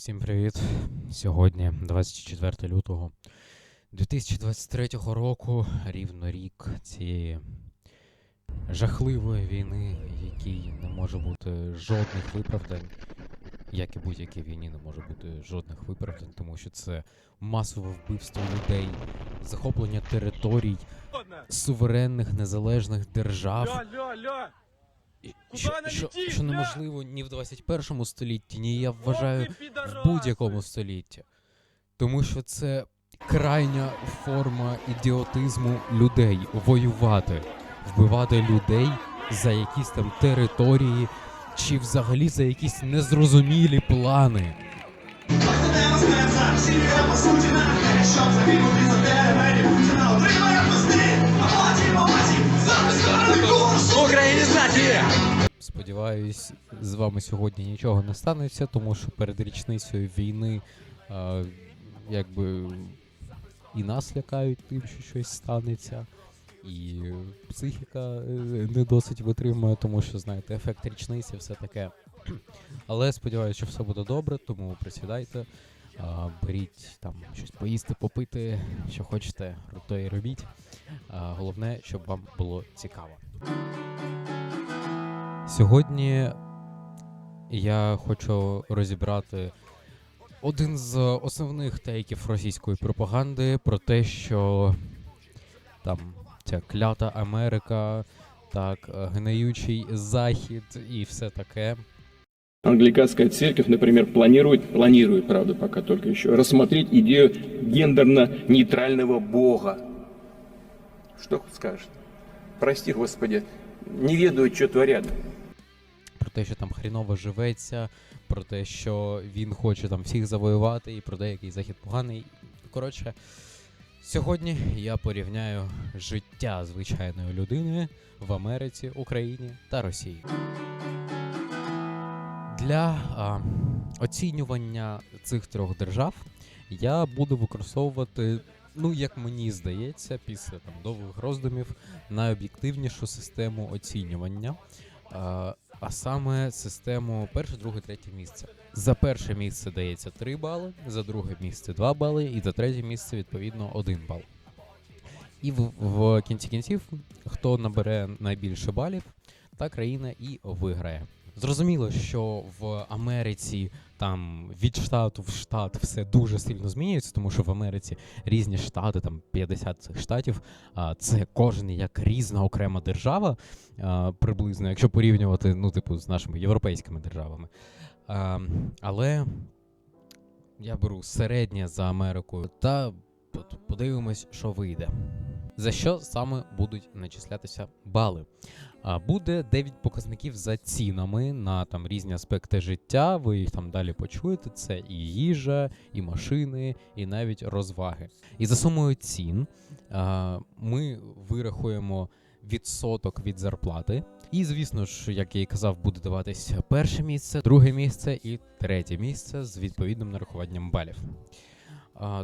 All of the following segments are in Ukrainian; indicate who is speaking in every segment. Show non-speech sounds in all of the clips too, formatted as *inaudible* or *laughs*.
Speaker 1: Всім привіт! Сьогодні 24 лютого 2023 року, рівно рік цієї жахливої війни, якій не може бути жодних виправдань, як і будь-якій війні не може бути жодних виправдань, тому що це масове вбивство людей, захоплення територій суверенних незалежних держав. Що, що, що неможливо ні в 21 столітті, ні я вважаю в будь-якому столітті. Тому що це крайня форма ідіотизму людей воювати, вбивати людей за якісь там території чи взагалі за якісь незрозумілі плани.
Speaker 2: Українізація!
Speaker 1: Сподіваюсь, з вами сьогодні нічого не станеться, тому що перед річницею війни е, якби і нас лякають тим, що щось станеться, і психіка е, не досить витримує, тому що, знаєте, ефект річниці, все таке. Але сподіваюся, що все буде добре, тому присідайте, е, беріть там щось поїсти, попити, що хочете, то і робіть. Е, головне, щоб вам було цікаво. Сьогодні я хочу розібрати один з основних тейків російської пропаганди про те, що там ця клята Америка, так, гниючий захід і все таке.
Speaker 3: Англиканская церковь, например, планирует, планирует, правда, пока только еще, рассмотреть идею гендерно-нейтрального Бога. Что скажет? Прости, Господи, не ведают, что творят.
Speaker 1: Те, що там хріново живеться, про те, що він хоче там всіх завоювати, і про те, який захід поганий. Коротше, сьогодні я порівняю життя звичайної людини в Америці, Україні та Росії. Для а, оцінювання цих трьох держав я буду використовувати, ну як мені здається, після там довгих роздумів найоб'єктивнішу систему оцінювання. А, саме систему перше, друге, третє місце. За перше місце дається 3 бали, за друге місце 2 бали, і за третє місце відповідно 1 бал. І в, в кінці кінців, хто набере найбільше балів, та країна і виграє. Зрозуміло, що в Америці там від штату в штат все дуже сильно змінюється, тому що в Америці різні штати, там 50 цих штатів, а це кожен як різна окрема держава, приблизно, якщо порівнювати, ну, типу, з нашими європейськими державами. Але я беру середнє за Америкою та подивимось, що вийде. За що саме будуть начислятися бали? А, Буде 9 показників за цінами на там різні аспекти життя. Ви їх там далі почуєте. Це і їжа, і машини, і навіть розваги. І за сумою цін ми вирахуємо відсоток від зарплати. І, звісно ж, як я і казав, буде даватись перше місце, друге місце і третє місце з відповідним нарахуванням балів.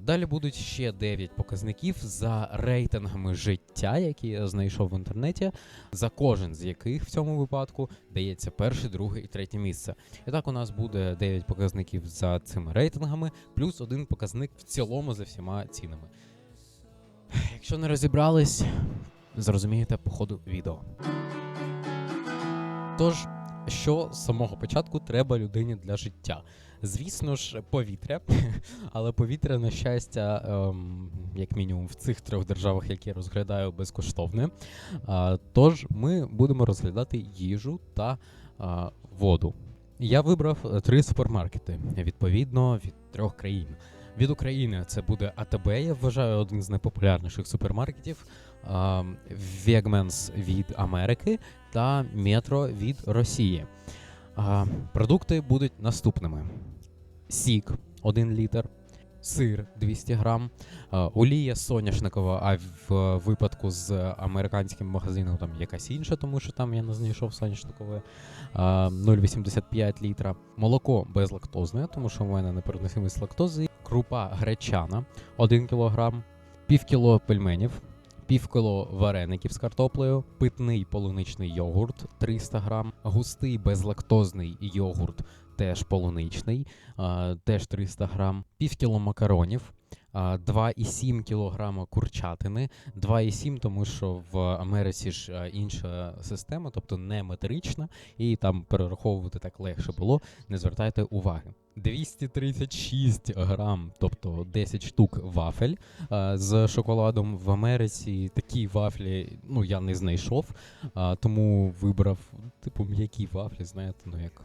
Speaker 1: Далі будуть ще 9 показників за рейтингами життя, які я знайшов в інтернеті, за кожен з яких в цьому випадку дається перше, друге і третє місце. І так у нас буде 9 показників за цими рейтингами, плюс один показник в цілому за всіма цінами. Якщо не розібрались, зрозумієте по ходу відео. Тож, що з самого початку треба людині для життя? Звісно ж, повітря, *laughs* але повітря, на щастя, ем, як мінімум, в цих трьох державах, які я розглядаю, безкоштовне. А, тож ми будемо розглядати їжу та а, воду. Я вибрав е, три супермаркети, відповідно, від трьох країн. Від України це буде АТБ, я вважаю, один з найпопулярніших супермаркетів. Вегменс від Америки та Метро від Росії. Продукти будуть наступними: сік 1 літр, сир 200 грам, олія соняшникова, а в випадку з американським магазином там якась інша, тому що там я не знайшов соняшникове а, 0,85 літра. Молоко безлактозне, тому що в мене непереносимість лактози. Крупа гречана 1 кг, пів кіло пельменів, пів кіло вареників з картоплею, питний полуничний йогурт 300 грам, густий безлактозний йогурт теж полуничний, теж 300 грам, півкіло макаронів, 2,7 кілограма курчатини, 2,7, тому що в Америці ж інша система, тобто не метрична, і там перераховувати так легше було. Не звертайте уваги. 236 грам, тобто 10 штук вафель а, з шоколадом в Америці. Такі вафлі ну я не знайшов, тому вибрав типу м'які вафлі, знаєте, ну як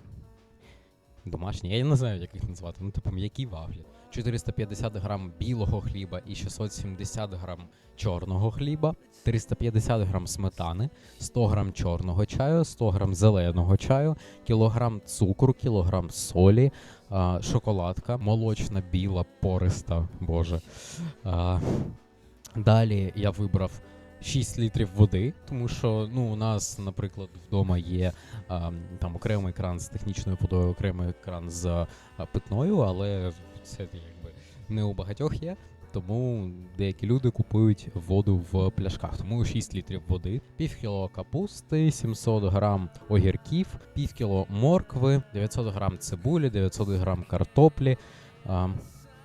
Speaker 1: домашні. Я не знаю, як їх назвати. Ну, типу м'які вафлі. 450 грам білого хліба і 670 грам чорного хліба, 350 грам сметани, 100 грам чорного чаю, 100 грам зеленого чаю, кілограм цукру, кілограм солі, шоколадка, молочна біла, пориста, боже. Далі я вибрав 6 літрів води, тому що ну, у нас, наприклад, вдома є а, там окремий кран з технічною водою, окремий кран з а, питною, але це якби не у багатьох є. Тому деякі люди купують воду в пляшках. Тому 6 літрів води, пів кіло капусти, 700 грам огірків, пів кіло моркви, 900 грам цибулі, 900 грам картоплі,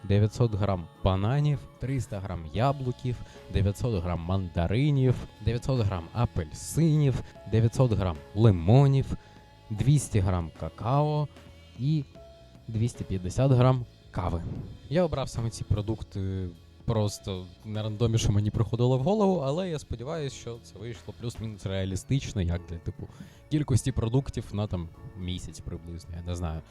Speaker 1: 900 грам бананів, 300 грам яблуків, 900 грам мандаринів, 900 грам апельсинів, 900 грам лимонів, 200 грам какао і 250 грам кави. Я обрав саме ці продукти просто на рандомі, що мені приходило в голову, але я сподіваюся, що це вийшло плюс-мінус реалістично, як для типу кількості продуктів на там місяць приблизно, я не знаю.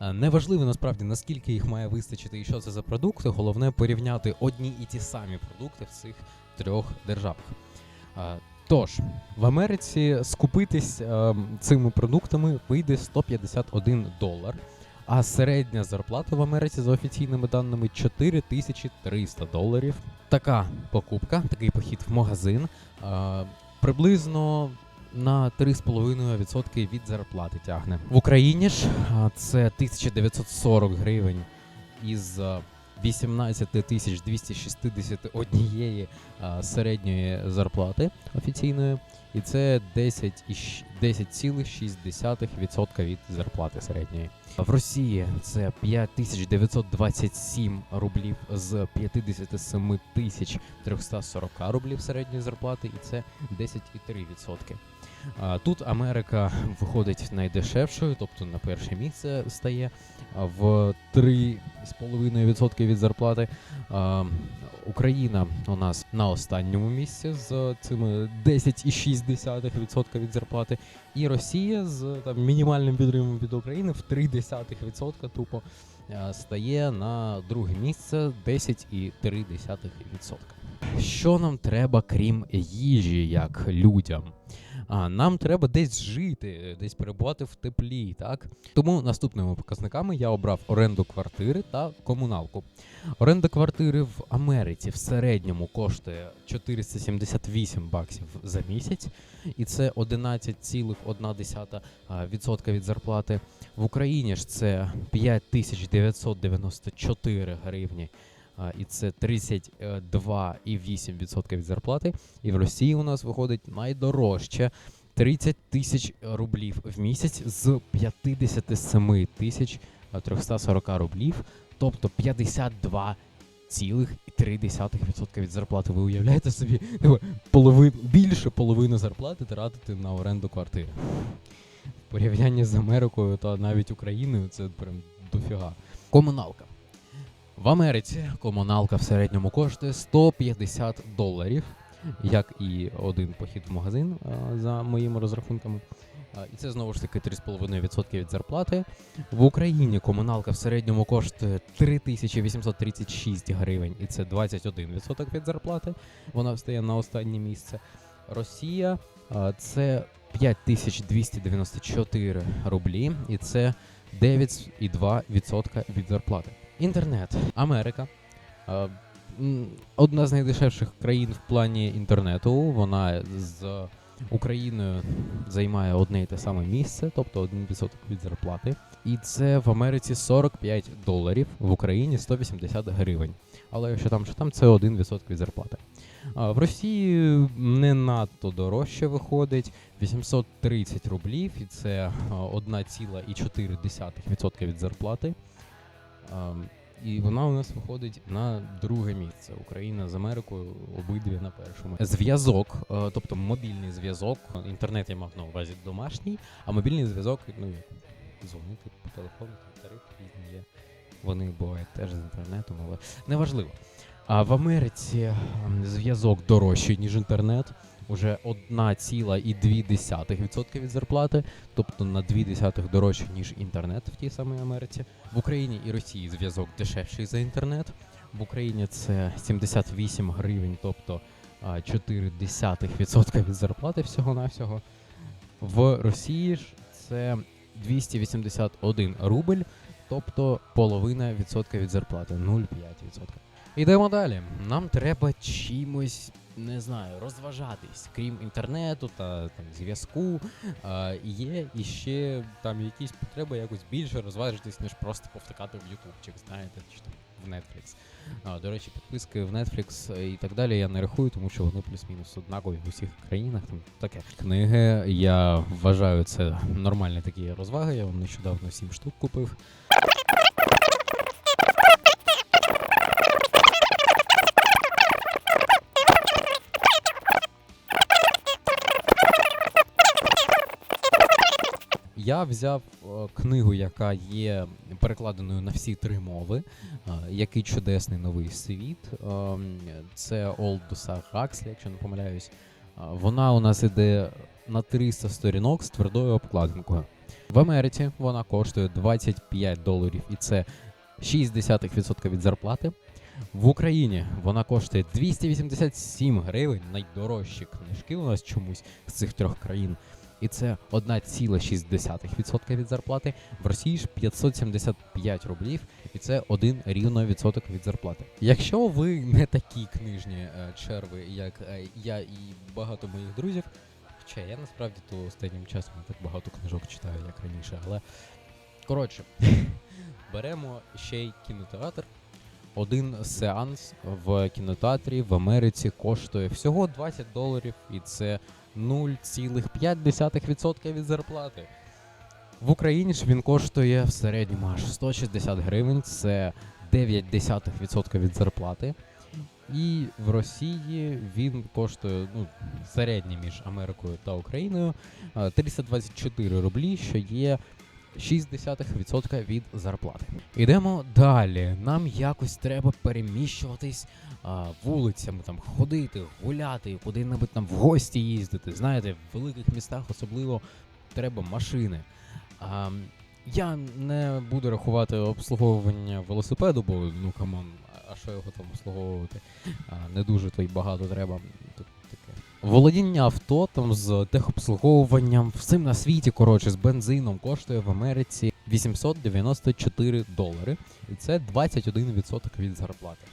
Speaker 1: Е, Неважливо насправді наскільки їх має вистачити і що це за продукти. Головне порівняти одні і ті самі продукти в цих трьох державах. Е, Тож, в Америці скупитись е, цими продуктами вийде 151 долар, а середня зарплата в Америці за офіційними даними 4300 доларів. Така покупка, такий похід в магазин приблизно на 3,5% від зарплати тягне. В Україні ж це 1940 гривень із а, 18 тисяч 261 а, середньої зарплати офіційної, і це 10 і щ- 10,6% від зарплати середньої. В Росії це 5927 рублів з 57 тисяч 340 рублів середньої зарплати, і це 10,3%. А, Тут Америка виходить найдешевшою, тобто на перше місце стає в 3,5% від зарплати. Україна у нас на останньому місці з цими 10,6% від зарплати. І Росія з там, мінімальним підтримом від України в 0,3% тупо стає на друге місце 10,3%. Що нам треба, крім їжі, як людям? А нам треба десь жити, десь перебувати в теплі, так? Тому наступними показниками я обрав оренду квартири та комуналку. Оренда квартири в Америці в середньому коштує 478 баксів за місяць, і це 11,1% від зарплати. В Україні ж це 5994 гривні. І це 32,8% від зарплати. І в Росії у нас виходить найдорожче 30 тисяч рублів в місяць з 57 тисяч 340 рублів, тобто 52,3% від зарплати. Ви уявляєте собі типу, більше половини зарплати тратити на оренду квартири. В порівнянні з Америкою та навіть Україною це прям дофіга. Комуналка. В Америці комуналка в середньому коштує 150 доларів, як і один похід в магазин за моїми розрахунками. І це знову ж таки 3,5% від зарплати. В Україні комуналка в середньому коштує 3836 гривень, і це 21% від зарплати. Вона встає на останнє місце. Росія а, це 5294 рублі, і це 9,2% від зарплати. Інтернет. Америка. Е, Одна з найдешевших країн в плані інтернету. Вона з Україною займає одне і те саме місце, тобто 1% від зарплати. І це в Америці 45 доларів, в Україні 180 гривень. Але якщо там, що там, це 1% від зарплати. В Росії не надто дорожче виходить 830 рублів, і це а, 1,4% від зарплати. А, І вона у нас виходить на друге місце. Україна з Америкою обидві на першому. Зв'язок, е, тобто мобільний зв'язок. Інтернет я мав на увазі домашній, а мобільний зв'язок, ну як дзвонити по телефону, там тарифи різні є. Вони бувають теж з інтернетом, але неважливо. А в Америці ем, зв'язок дорожчий, ніж інтернет. Уже 1,2% від зарплати, тобто на 0,2 дорожче, ніж інтернет в тій самій Америці. В Україні і Росії зв'язок дешевший за інтернет. В Україні це 78 гривень, тобто а, 0,4% від зарплати всього-навсього. В Росії ж це 281 рубль, тобто половина відсотка від зарплати, 0,5%. Йдемо далі. Нам треба чимось, не знаю, розважатись, крім інтернету та там зв'язку. А, є іще там якісь потреби якось більше розважитись, ніж просто повтикати в ютубчик, знаєте, чи там в Netflix. А, до речі, підписки в Netflix і так далі я не рахую, тому що вони плюс-мінус однакові в усіх країнах. Там таке. Книги я вважаю це нормальні такі розваги. Я вам нещодавно 7 штук купив. Я взяв е, книгу, яка є перекладеною на всі три мови. Е, який чудесний новий світ. Ем, Це Олдуса Гакслі, якщо не помиляюсь. Е, Вона у нас іде на 300 сторінок з твердою обкладинкою. В Америці вона коштує 25 доларів, і це 0,6% від зарплати. В Україні вона коштує 287 гривень. Найдорожчі книжки у нас чомусь з цих трьох країн. І це 1,6% від зарплати. В Росії ж 575 рублів, і це один рівно відсоток від зарплати. Якщо ви не такі книжні е, черви, як е, я і багато моїх друзів, хоча я насправді то останнім часом не так багато книжок читаю, як раніше, але коротше, *laughs* беремо ще й кінотеатр. Один сеанс в кінотеатрі в Америці коштує всього 20 доларів, і це 0,5% від зарплати. В Україні ж він коштує в середньому аж 160 гривень, це 0,9% від зарплати. І в Росії він коштує ну, середній між Америкою та Україною е, 324 рублі, що є 0,6% від зарплати. Ідемо далі. Нам якось треба переміщуватись а, вулицями, там ходити, гуляти, куди-небудь там в гості їздити. Знаєте, в великих містах особливо треба машини. А, я не буду рахувати обслуговування велосипеду, бо ну камон, а- що його там обслуговувати? А, не дуже то й багато треба. Володіння авто там з техобслуговуванням, всім на світі, коротше, з бензином коштує в Америці 894 долари. І це 21% від зарплати.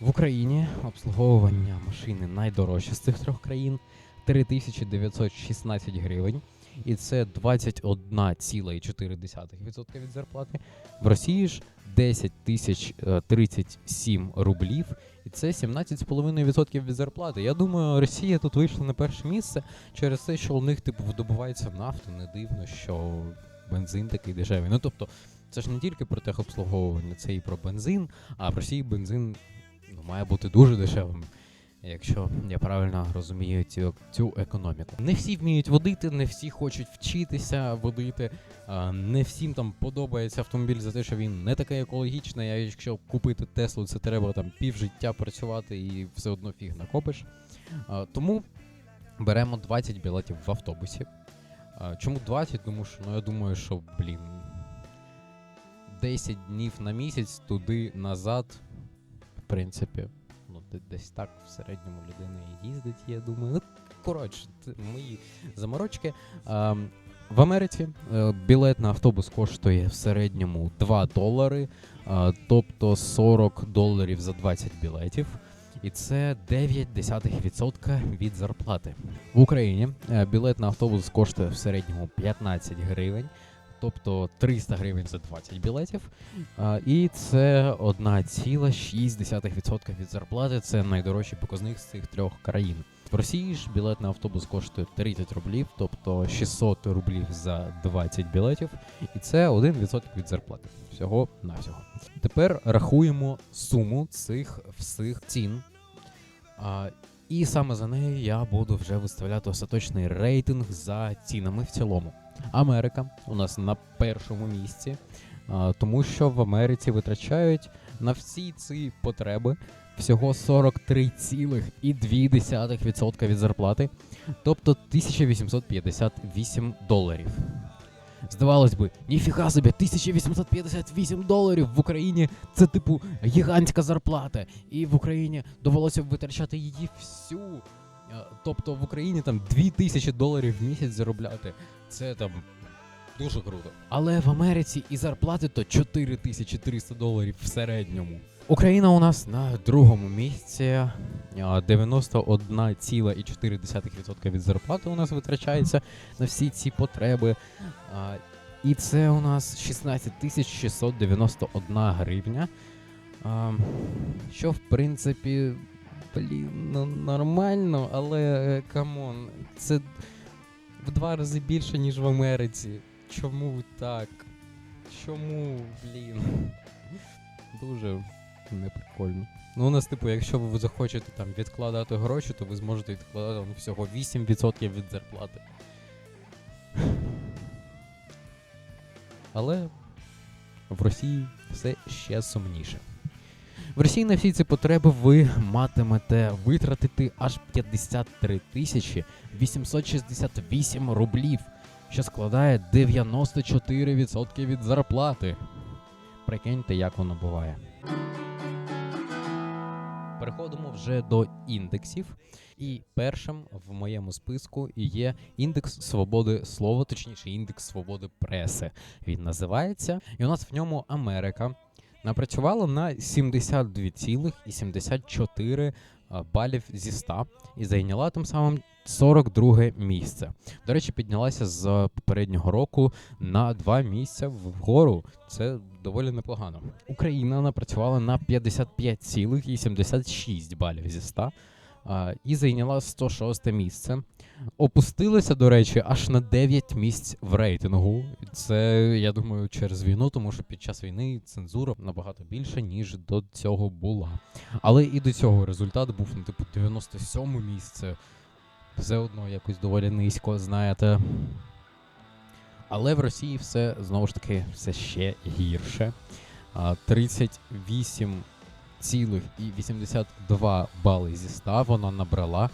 Speaker 1: В Україні обслуговування машини найдорожче з цих трьох країн 3916 гривень. І це 21,4% від зарплати. В Росії ж 10 тисяч е, 37 рублів, і це 17,5% від зарплати. Я думаю, Росія тут вийшла на перше місце через те, що у них типу видобувається нафта. Не дивно, що бензин такий дешевий. Ну тобто, це ж не тільки про техобслуговування, це і про бензин, а в Росії бензин ну, має бути дуже дешевим. Якщо я правильно розумію цю, цю економіку. Не всі вміють водити, не всі хочуть вчитися водити. Не всім там подобається автомобіль за те, що він не такий екологічний. А якщо купити Теслу, це треба там півжиття працювати і все одно фіг накопиш. Тому беремо 20 білетів в автобусі. Чому 20? Тому що ну я думаю, що блін. 10 днів на місяць туди назад, в принципі, десь так в середньому людина і їздить, я думаю. Ну, коротше, мої заморочки. А, в Америці е, білет на автобус коштує в середньому 2 долари, а, тобто 40 доларів за 20 білетів. І це 0,9% від зарплати. В Україні е, білет на автобус коштує в середньому 15 гривень, тобто 300 гривень за 20 білетів. І це 1,6% від зарплати. Це найдорожчий показник з цих трьох країн. В Росії ж білет на автобус коштує 30 рублів, тобто 600 рублів за 20 білетів, і це 1% від зарплати. Всього навсього. Тепер рахуємо суму цих всіх цін. А, і саме за нею я буду вже виставляти остаточний рейтинг за цінами в цілому. Америка у нас на першому місці, тому що в Америці витрачають на всі ці потреби всього 43,2% від зарплати, тобто 1858 доларів. Здавалось би, ніфіга собі, 1858 доларів в Україні це типу гігантська зарплата. І в Україні довелося б витрачати її всю. Тобто в Україні там 2000 доларів в місяць заробляти. Це там дуже круто. Але в Америці і зарплати то 4300 доларів в середньому. Україна у нас на другому місці. е, 91,4% від зарплати у нас витрачається на всі ці потреби. І це у нас 16 691 гривня. Що, в принципі, блін, ну, нормально, але е, камон, це в два рази більше, ніж в Америці. Чому так? Чому, блін? Дуже неприкольно. Ну, у нас, типу, якщо ви захочете там відкладати гроші, то ви зможете відкладати ну, всього 8% від зарплати. Але в Росії все ще сумніше. В Росії на всі ці потреби ви матимете витратити аж 53 тисячі 868 рублів, що складає 94% від зарплати. Прикиньте, як воно буває. Переходимо вже до індексів. І першим в моєму списку є індекс свободи слова, точніше, індекс свободи преси. Він називається. І у нас в ньому Америка напрацювала на 72,74 а, балів зі 100 і зайняла тим самим 42 місце. До речі, піднялася з попереднього року на два місця вгору. Це доволі непогано. Україна напрацювала на 55,76 балів зі 100 а, і зайняла 106 місце. Опустилася, до речі, аж на 9 місць в рейтингу. Це я думаю, через війну, тому що під час війни цензура набагато більше, ніж до цього була. Але і до цього результат був на типу 97 місце. Все одно якось доволі низько, знаєте. Але в Росії все знову ж таки все ще гірше. 38 6,82 бали зі 100 вона набрала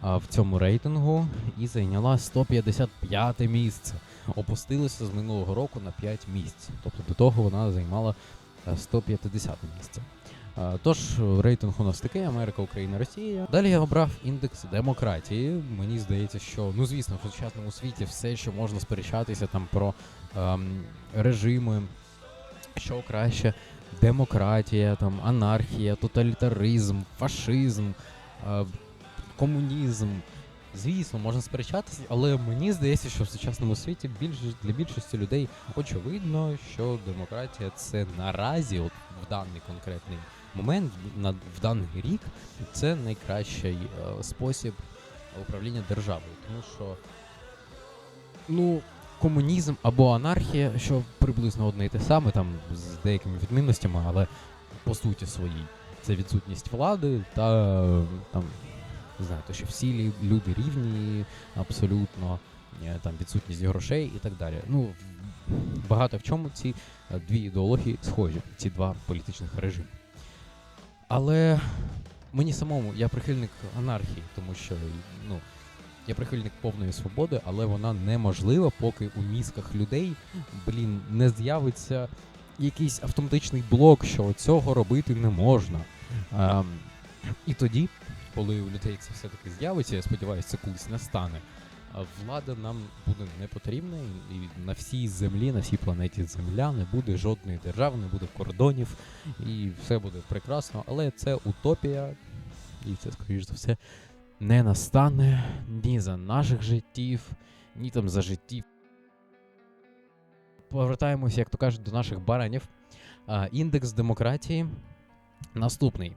Speaker 1: а, в цьому рейтингу і зайняла 155 місце. Опустилася з минулого року на 5 місць. Тобто до того вона займала е, 150 місце. А, тож рейтинг у нас такий: Америка, Україна, Росія. Далі я обрав індекс демократії. Мені здається, що ну звісно, в сучасному світі все, що можна сперечатися там про ем, режими, що краще демократія, там анархія, тоталітаризм, фашизм, е, комунізм. Звісно, можна сперечатися, але мені здається, що в сучасному світі більш для більшості людей очевидно, що демократія це наразі, от в даний конкретний момент, на в даний рік, це найкращий е, спосіб управління державою, тому що ну. Комунізм або анархія, що приблизно одне і те саме, там з деякими відмінностями, але по суті своїй. Це відсутність влади та там не знаю, що всі люди рівні абсолютно, е, там відсутність грошей і так далі. Ну, багато в чому ці е, дві ідеології схожі, ці два політичних режими. Але мені самому я прихильник анархії, тому що ну, я прихильник повної свободи, але вона неможлива, поки у мізках людей, блін, не з'явиться якийсь автоматичний блок, що цього робити не можна. Ем, і тоді, коли у людей це все-таки з'явиться, я сподіваюся, це колись настане. а Влада нам буде не потрібна, і на всій землі, на всій планеті Земля не буде жодної держави, не буде кордонів, і все буде прекрасно. Але це утопія, і це, скоріш за все, не настане ні за наших життів, ні там за життів повертаємося, як то кажуть, до наших баранів. А, індекс демократії наступний.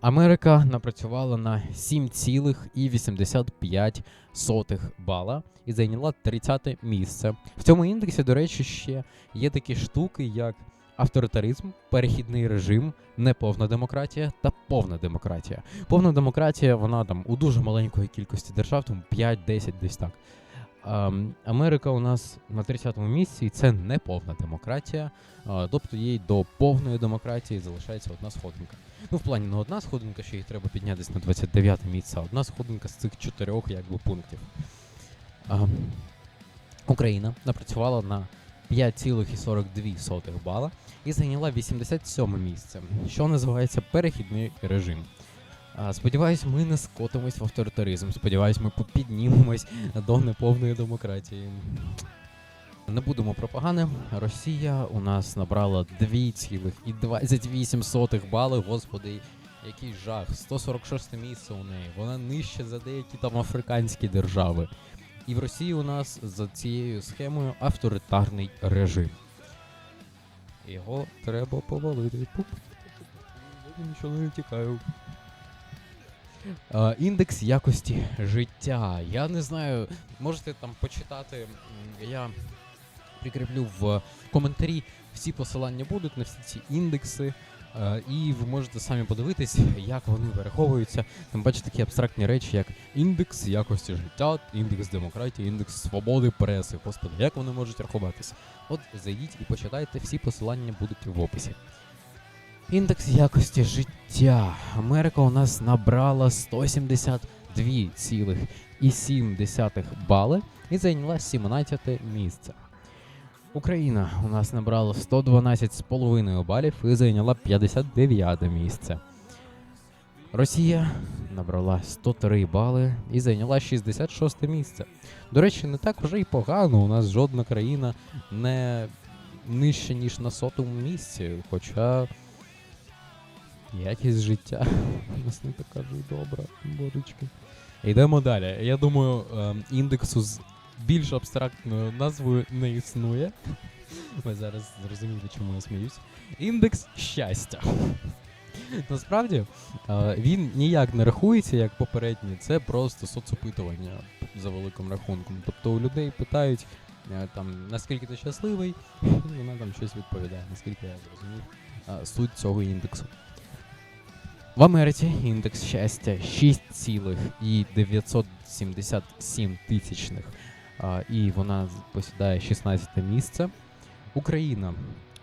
Speaker 1: Америка напрацювала на 7,85 бала і зайняла 30 місце. В цьому індексі, до речі, ще є такі штуки, як авторитаризм, перехідний режим, неповна демократія та повна демократія. Повна демократія, вона там у дуже маленької кількості держав, там 5-10 десь так. Ем, Америка у нас на 30-му місці, і це не повна демократія. А, тобто їй до повної демократії залишається одна сходинка. Ну, в плані не одна сходинка, що їй треба піднятися на 29 місце, а одна сходинка з цих чотирьох якби, пунктів. А, Україна напрацювала на 5,42 бала і зайняла 87 місце, що називається перехідний режим. Сподіваюсь, ми не скотимось в авторитаризм. Сподіваюсь, ми піднімемось до неповної демократії. Не будемо про погане. Росія у нас набрала 2,28 бали. Господи, який жах. 146 місце у неї. Вона нижче за деякі там африканські держави. І в Росії у нас за цією схемою авторитарний режим. Його треба повалити. Нічого не тікаю. Е, Індекс якості життя. Я не знаю, можете там почитати. Я прикріплю в коментарі. Всі посилання будуть на всі ці індекси. Е, І ви можете самі подивитись, як вони вираховуються. Там бачите такі абстрактні речі, як індекс якості життя, індекс демократії, індекс свободи преси. Господи, як вони можуть рахуватись? От зайдіть і почитайте, всі посилання будуть в описі. Індекс якості життя. Америка у нас набрала 172,7 бали і зайняла 17 місце. Україна у нас набрала 112,5 балів і зайняла 59 місце. Росія набрала 103 бали і зайняла 66 місце. До речі, не так вже й погано. У нас жодна країна не нижче, ніж на сотому місці. Хоча якість життя *laughs* у нас не така вже добра, божечки. Йдемо далі. Я думаю, ем, індексу з більш абстрактною назвою не існує. Ви зараз зрозумієте, чому я сміюсь. Індекс щастя. Насправді е, він ніяк не рахується як попередній, це просто соцопитування за великим рахунком. Тобто у людей питають е, там наскільки ти щасливий, і вона там щось відповідає, наскільки я зрозумів е, суть цього індексу. В Америці індекс щастя 6,977 тисячних, і вона посідає 16 місце. Україна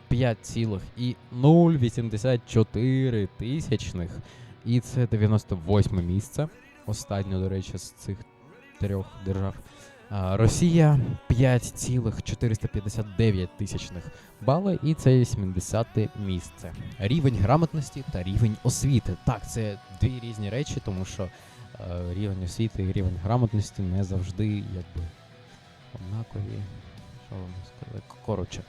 Speaker 1: 5,084 тисячних, і це 98 місце. Останнє, до речі, з цих трьох держав. Росія 5,459 тисячних бали, і це 80 місце. Рівень грамотності та рівень освіти. Так, це дві різні речі, тому що е, рівень освіти і рівень грамотності не завжди якби однакові. Що вам сказати? Коротше,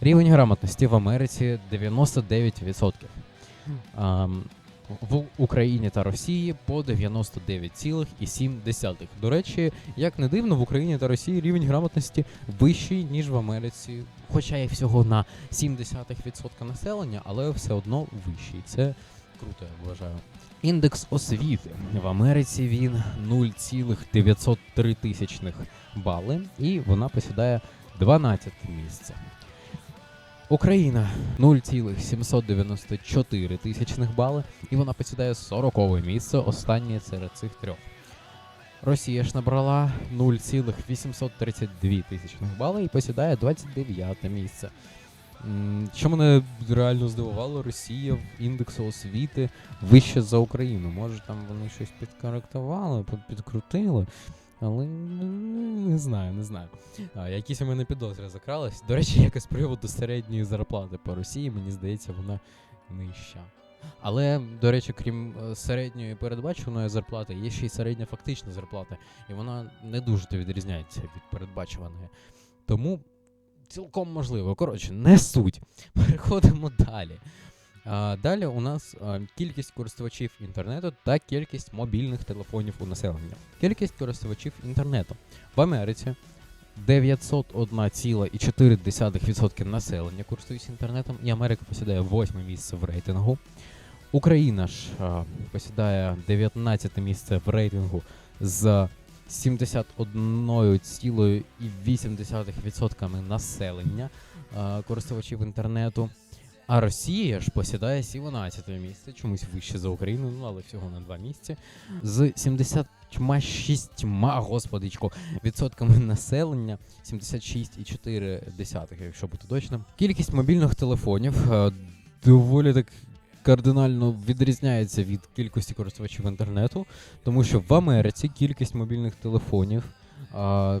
Speaker 1: рівень грамотності в Америці 99%. Ам, в Україні та Росії по 99,7. До речі, як не дивно, в Україні та Росії рівень грамотності вищий, ніж в Америці, хоча і всього на 0,7% населення, але все одно вищий. Це круто, я вважаю. Індекс освіти в Америці він 0,903 тисячних бали, і вона посідає 12 місце. Україна 0,794 тисячних бали, і вона посідає 40 місце, останнє серед цих трьох. Росія ж набрала 0,832 тисячних бали і посідає 29 місце. Що мене реально здивувало, Росія в індексу освіти вище за Україну. Може там вони щось підкоректували, підкрутили. Але не, знаю, не знаю. А, якісь у мене підозри закрались. До речі, якось приводу середньої зарплати по Росії, мені здається, вона нижча. Але, до речі, крім е, середньої передбачуваної зарплати, є ще й середня фактична зарплата, і вона не дуже відрізняється від передбачуваної. Тому цілком можливо. Коротше, не суть. *laughs* Переходимо далі. А, далі у нас а, кількість користувачів інтернету та кількість мобільних телефонів у населення. Кількість користувачів інтернету в Америці 901,4% населення користується інтернетом, і Америка посідає восьме місце в рейтингу. Україна ж а, посідає 19 місце в рейтингу з 71,8% населення а, користувачів інтернету. А Росія ж посідає 17 місце, чомусь вище за Україну, ну але всього на два місця. З 76, господичко, відсотками населення, 76,4, якщо бути точним. Кількість мобільних телефонів е, доволі так кардинально відрізняється від кількості користувачів інтернету, тому що в Америці кількість мобільних телефонів а,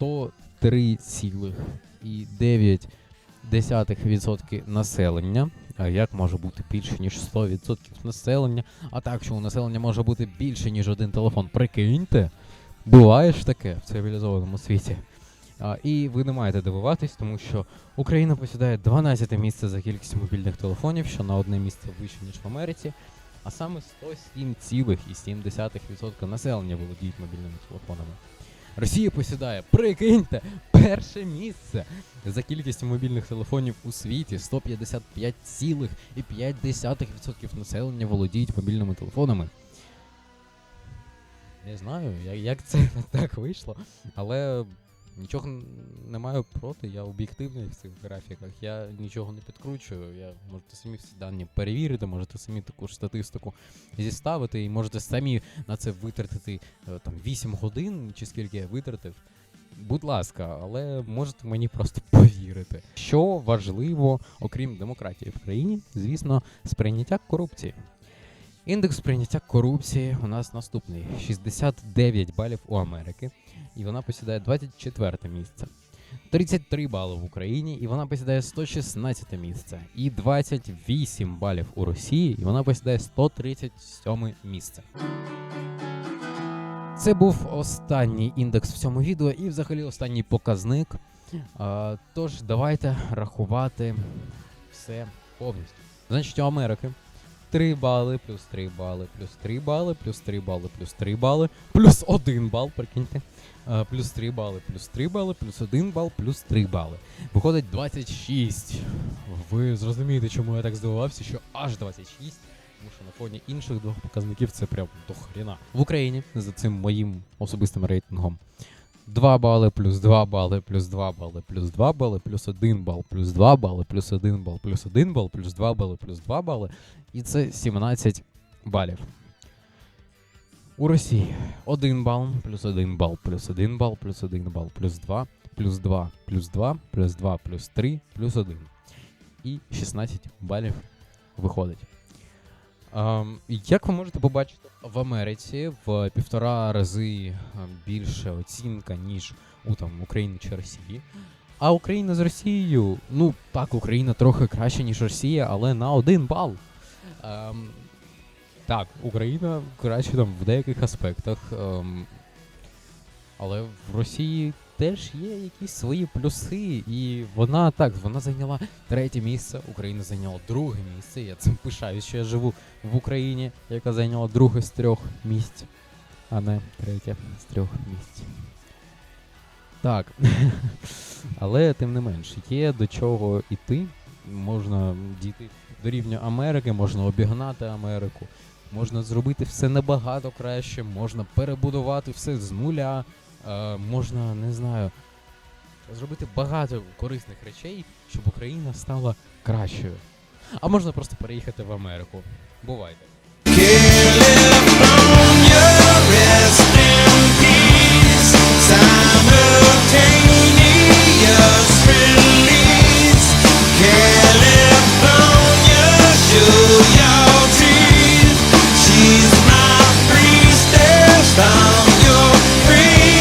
Speaker 1: 103,9% населення. А як може бути більше, ніж 100% населення? А так, що у населення може бути більше, ніж один телефон. Прикиньте, буває ж таке в цивілізованому світі. І ви не маєте дивуватись, тому що Україна посідає 12 місце за кількістю мобільних телефонів, що на одне місце вище, ніж в Америці. А саме 107,7% населення володіють мобільними телефонами. Росія посідає, прикиньте, перше місце за кількістю мобільних телефонів у світі. 155,5% населення володіють мобільними телефонами. Не знаю, як це *laughs* так вийшло, але нічого не маю проти, я об'єктивний в цих графіках, я нічого не підкручую. Я можете самі всі дані перевірити, можете самі таку ж статистику зіставити, і можете самі на це витратити е, там 8 годин, чи скільки я витратив. Будь ласка, але можете мені просто *laughs* повірити. Що важливо, окрім демократії в країні, звісно, сприйняття корупції. Індекс сприйняття корупції у нас наступний: 69 балів у Америки, і вона посідає 24 місце. 33 бали в Україні, і вона посідає 116 місце. І 28 балів у Росії, і вона посідає 137 місце. Це був останній індекс в цьому відео і взагалі останній показник. Тож давайте рахувати все повністю. Значить, у Америки 3 бали, плюс 3 бали, плюс 3 бали, плюс 3 бали, плюс 3 бали, плюс 1 бал, прикиньте. А, плюс 3 бали, плюс 3 бали, плюс 1 бал, плюс 3 бали. Виходить 26. Ви зрозумієте, чому я так здивувався, що аж 26. Тому що на фоні інших двох показників це прям до хріна. В Україні за цим моїм особистим рейтингом 2 бали, плюс 2 бали, плюс 2 бали, плюс 2 бали, плюс 1 бал, плюс 2 бали, плюс 1 бал, плюс 1 бал, плюс 2 бали, плюс 2 бали. І це 17 балів. У Росії 1 бал, плюс 1 бал, плюс 1 бал, плюс 1 бал, плюс 2, плюс 2, плюс 2, плюс 2, плюс 3, плюс 1. І 16 балів виходить. Ем, як ви можете побачити, в Америці в півтора рази ем, більше оцінка, ніж у там Україні чи Росії. А Україна з Росією, ну так, Україна трохи краще, ніж Росія, але на один бал. Ем, так, Україна краще там в деяких аспектах. Ем, але в Росії теж є якісь свої плюси, і вона так, вона зайняла третє місце, Україна зайняла друге місце. Я цим пишаюсь, що я живу в Україні, яка зайняла друге з трьох місць, а не третє з трьох місць. Так. *laughs* Але тим не менш, є до чого йти. Можна дійти до рівня Америки, можна обігнати Америку, можна зробити все набагато краще, можна перебудувати все з нуля, е, можна, не знаю, зробити багато корисних речей, щоб Україна стала кращою. А можна просто переїхати в Америку. Бувайте.
Speaker 2: Simultaneous release. California, show your. Free.